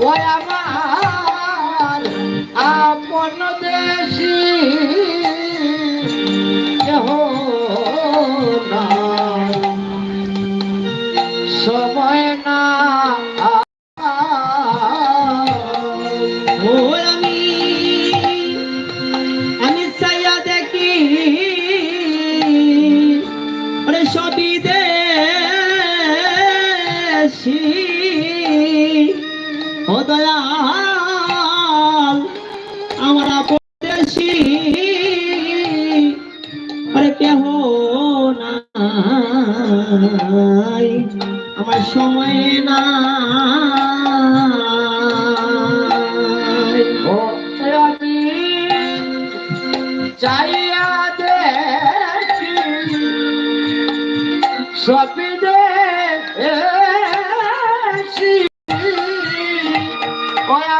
Boah, ja, હો દયા Why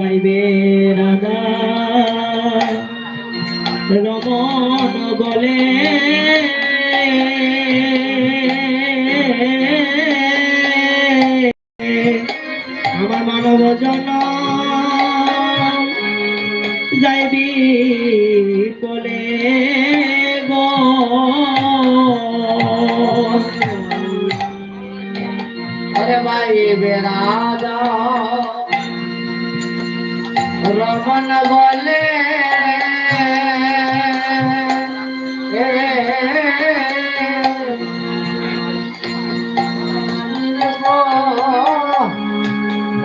গাইবে রাধা বলে আমার মানব জন যাইবি বলে গো। अरे भाई রমন বলে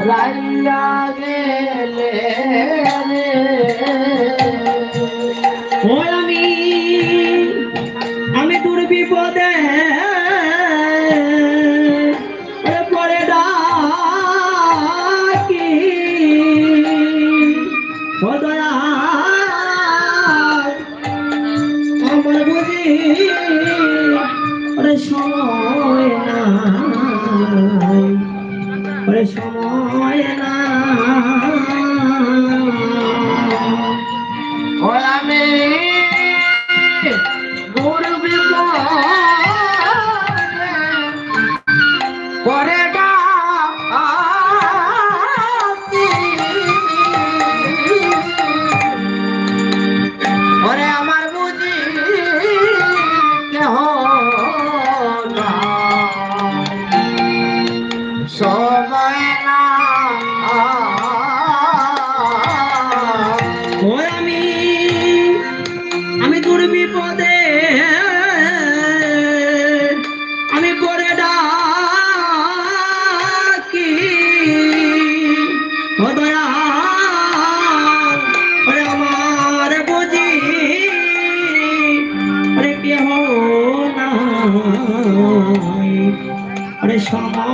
রাইয়া গেলে রে। ময়না। ও আমি আমার বুঝি আরে কেহ না আরে সময়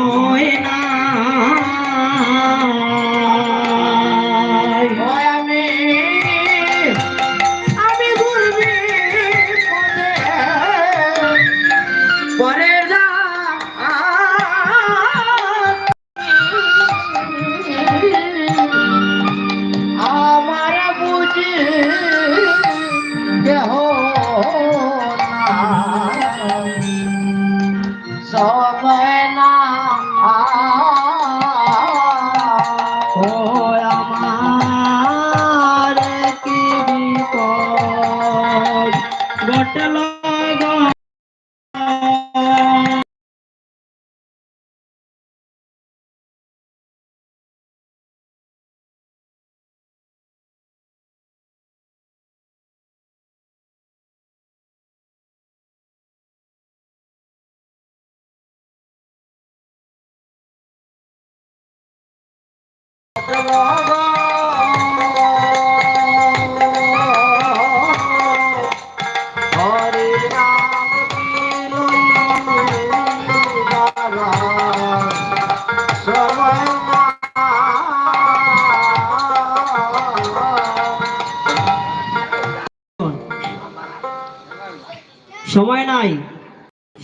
সময় নাই।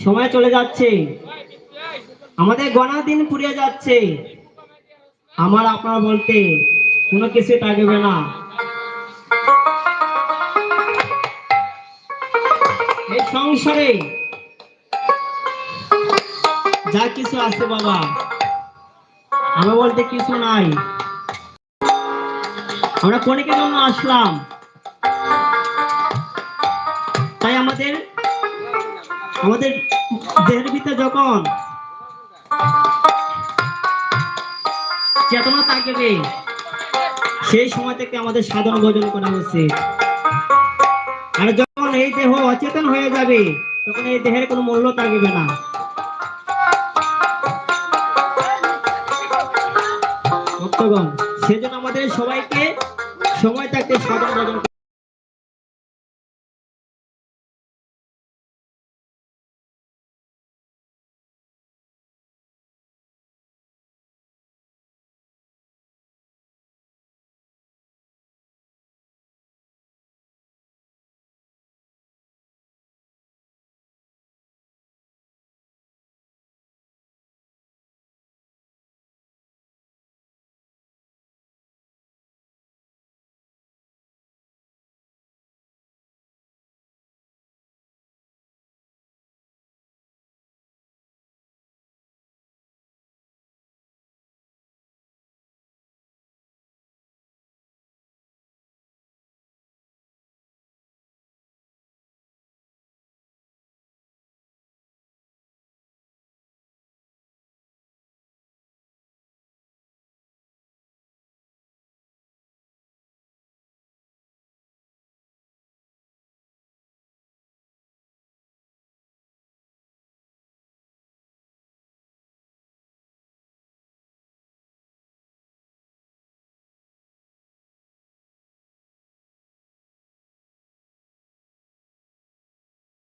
সময় চলে যাচ্ছে। আমাদের গণা দিন ফুরিয়ে যাচ্ছে। আমার আপনার বলতে কোনো কিছু থাকবে না। এই সংসারে যা কিছু আছে বাবা, আমার বলতে কিছু নাই। আমরা ক্ষণিকের জন্য আসলাম। তাই আমাদের আমাদের দেহের ভিতরে যখন চেতনা থাকবে। সেই সময় থেকে আমাদের সাধন ভোজন করা উচিত আর যখন এই দেহ অচেতন হয়ে যাবে, তখন এই দেহের কোনো মূল্য থাকবে না। সেজন্য আমাদের সবাইকে সময় থাকতে সাধন ভোজন